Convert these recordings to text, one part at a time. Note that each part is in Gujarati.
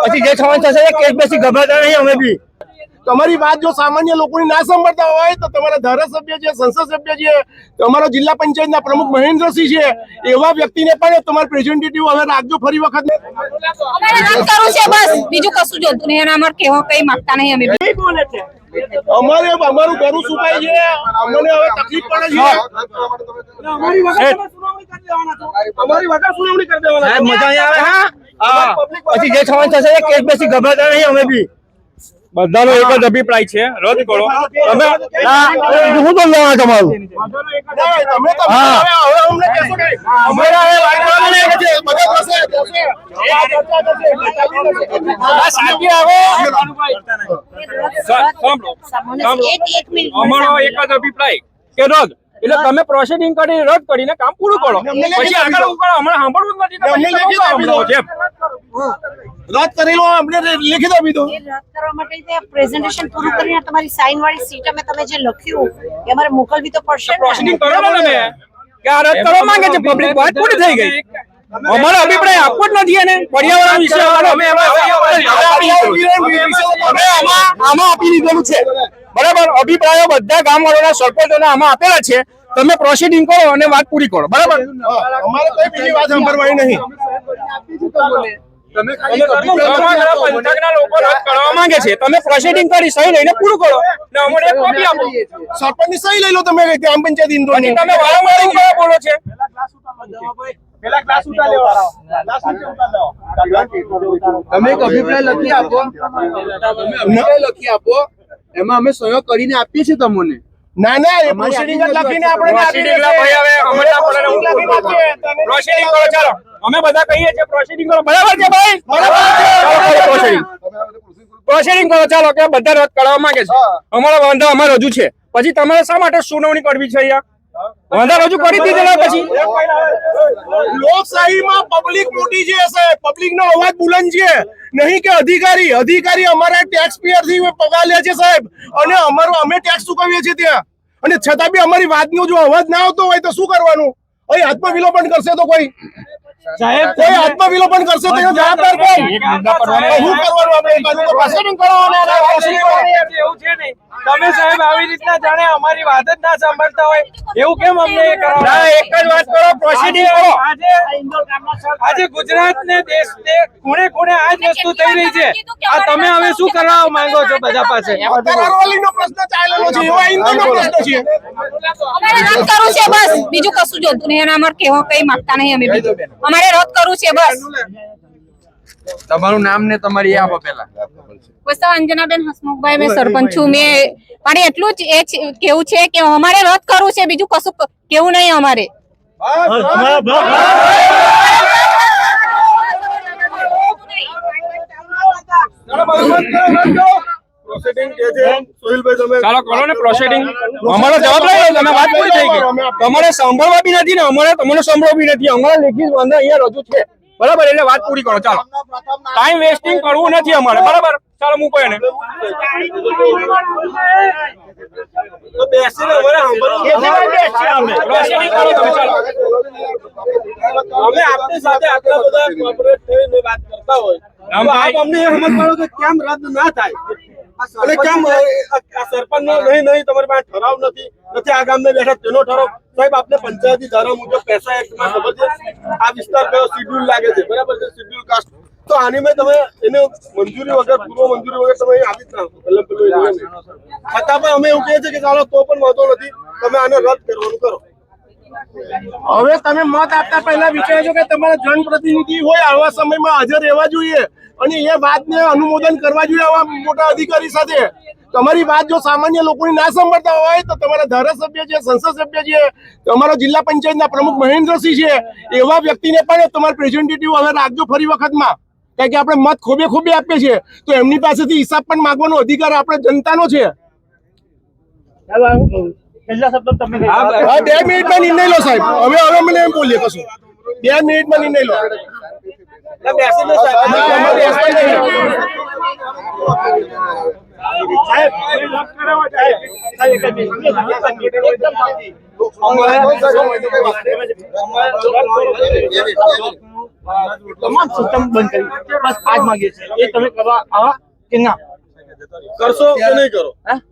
પછી જે થવાનું થશે એ કેસ બેસી ગભરાતા નહીં અમે બી. તમારી વાત જો સામાન્ય લોકોની ના સાંભળતા હોય તો તમારા ધારાસભ્ય છે સંસદ સભ્ય છે તમારો જિલ્લા પંચાયતના પ્રમુખ મહેન્દ્રસિંહ છે એવા વ્યક્તિને પણ તમારે પ્રેઝેન્ટેટિવ હવે રાખજો ફરી વખત. અમારે રદ કરવું છે બસ. બીજું કશું જોતું નહીં અમારે કેવો કઈ માંગતા નહીં અમે બી. અમારે અમારું ઘરું સુકાય છે. અમને હવે તકલીફ પડે છે. અમારી વગર સુનાવણી કરી દેવાના સાહેબ મજા આવે? હા. હા પછી જે થવાનું થશે એ કેસ બેસી ગભરાતા નહીં અમે બી બધાનો એક જ અભિપ્રાય છે રદ કરો તમે હું શું તો લેવા તમારું હા. અમારો એક જ અભિપ્રાય કે રદ એટલે તમે પ્રોસેસિંગ કરી રદ કરીને કામ પૂરું કરો. પછી આગળ ઉપર હમણાં સાંભળવું જ નથી. રદ કરેલો અમને લેખિત આપી દો રદ કરવા માટે પ્રેઝન્ટેશન પૂરું કરીને તમારી સાઇન વાળી સીટ અમે તમે જે લખ્યું એ અમારે મોકલવી તો પડશે પ્રોસેસિંગ પ્રોસીડિંગ કરો ને તમે કે આ રદ કરવા માંગે છે પબ્લિક વાત પૂરી થઈ ગઈ? અમારો અભિપ્રાય આપવો જ નથી એને પર્યાવરણ વિશે અમે આમાં આમાં આપી દીધેલું છે. બરાબર? અભિપ્રાયો બધા ગામવાળાના સરપંચોને આમાં આપેલા છે. તમે પ્રોસીડિંગ કરો અને વાત પૂરી કરો. બરાબર? અમારે કોઈ બીજી વાત સાંભળવાની નહીં. તમારા પંથકના લોકો રદ કરવા માંગે છે. તમે પ્રોસીડિંગ કરી સહી લઈને પૂરું કરો. સરપંચ સહી લઈ લો તમે ગ્રામ પંચાયત પછી ઇન્દોરની તમે વારંવાર બોલો છે. તમે એક અભિપ્રાય લખી આપો. તમે અભિપ્રાય લખી આપો. એમાં અમે સહયોગ કરીને આપીએ છીએ તમને. ના ના એ proceeding લખીને આપણે આપી પ્રોસીડિંગ ભાઈ હવે અમરના પડે. પ્રોસીડિંગ કરો ચાલો. અમે બધા કહીએ છીએ પ્રોસીડિંગ કરો. બરાબર છે ભાઈ? પ્રોસીડિંગ પ્રોસીડિંગ કરો ચાલો કે બધા રદ કરવા માંગે છે. અમારો વાંધો અમારે રજૂ છે. પછી તમારે શા માટે સુનાવણી કરવી છે અહીંયા? વાંધા રજૂ કરી દીધેલા પછી? લોકશાહીમાં પબ્લિક મોટી છે સાહેબ પબ્લિક નો અવાજ બુલંદ છે. નહીં કે અધિકારી અધિકારી અમારા ટેક્સ પેયરથી પગાર લે છે સાહેબ. અને અમારો અમે ટેક્સ ચૂકવીએ છીએ ત્યાં. અને છતાં બી અમારી વાતનો જો અવાજ ના આવતો હોય તો શું કરવાનું? અહીં આત્મવિલોપન કરશે તો કોઈ. સાહેબ કોઈ આત્મવિલોપન કરશે તો જવાબદાર કોણ હું કરવાનું આપણે બાજુ તો proceeding કરવાનું એવું છે નહીં. તમે સાહેબ આવી રીતના જાણે અમારી વાત જ ના સાંભળતા હોય. એવું કેમ અમને એ કરો ના એક જ વાત કરો પ્રોસીડિંગ કરો. આજે આજે ગુજરાત ને દેશ ને ખૂણે ખૂણે આ જ વસ્તુ થઈ રહી છે. આ તમે હવે શું કરાવવા માંગો છો બધા પાસે? કરારવાલીનો પ્રશ્ન ચાલેલો છે. એવો હિન્દુનો પ્રશ્ન છે. અમારે રદ કરવું છે બસ. બીજું કશું જોતું નહીં અને અમારે કેવો કઈ માંગતા નહીં અમે બી. અમારે રદ કરવું છે બસ. તમારું નામ ને તમારી આપો પેલા વસ્તુ અંજનાબેન હસમુખભાઈ મેં સરપંચ છું. મેં પણ એટલું જ એ છે- કેવું છે કે અમારે રદ કરવું છે બીજું કશું કેવું નહીં અમારે. ચાલો કરો ને પ્રોસીડિંગ અમારો જવાબ લઈ તમે વાત પૂરી થઈ ગઈ. તમારે સાંભળવા બી નથી ને અમારે તમને સાંભળવા બી નથી. અમારા લેખિત વાંધા અહીંયા રજૂ છે. બરાબર એટલે વાત પૂરી કરો ચાલો. ટાઈમ વેસ્ટિંગ કરવું નથી અમારે. બરાબર? ચાલો મૂકો એને. Proceeding કરો તમે ચાલો. અમે આપની સાથે આટલા બધા કોર્પોરેટ થઈને વાત કરતા હોય. આપ અમને એ સમજ પાડો કે કેમ રદ ના થાય. અને કેમ આ સરપંચ નો નહીં નહીં તમારી પાસે ઠરાવ નથી. નથી આ ગામને બેઠા તેનો ઠરાવ. સાહેબ આપને પંચાયતી ધારા મુજબ પૈસા એક્ટમાં છે? આ વિસ્તાર કયો? શિડ્યુલ લાગે છે. બરાબર છે? Schedule caste. તો આની મેં તમે એને મંજૂરી વગર પૂર્વ મંજૂરી વગર તમે આવી જ ના. છતાં પણ અમે એવું કહીએ છીએ કે ચાલો તો પણ વાંધો નથી. તમે આને રદ કરવાનું કરો. હવે તમે મત આપતા પહેલા વિચારજો કે તમારા જનપ્રતિનિધિ હોય આવા સમયમાં હાજર રહેવા જોઈએ અને એ વાતને અનુમોદન કરવા જોઈએ આવા મોટા અધિકારી સાથે. તમારી વાત જો સામાન્ય લોકોની ના સાંભળતા હોય તો તમારા ધારાસભ્ય છે, સંસદ સભ્ય છે, તમારો જિલ્લા પંચાયતના પ્રમુખ મહેન્દ્રસિંહ છે, એવા વ્યક્તિને પણ તમારે પ્રેઝેન્ટેટિવ હવે રાખજો ફરી વખતમાં. કારણ કે આપણે મત ખોબે ખોબે આપીએ છીએ. તો એમની પાસેથી હિસાબ પણ માંગવાનો અધિકાર આપણે જનતાનો છે. પહેલા શબ્દ તમે હા બે મિનિટમાં નિર્ણય લો સાહેબ. હવે હવે મને એમ બોલીએ કશું. બે મિનિટમાં નિર્ણય લો. તમામ સિસ્ટમ બંધ કરી. બસ આજ માંગીએ છીએ. એ તમે કરવા આવા કે ના? કરશો કે નહીં કરો? હા?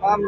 તમામ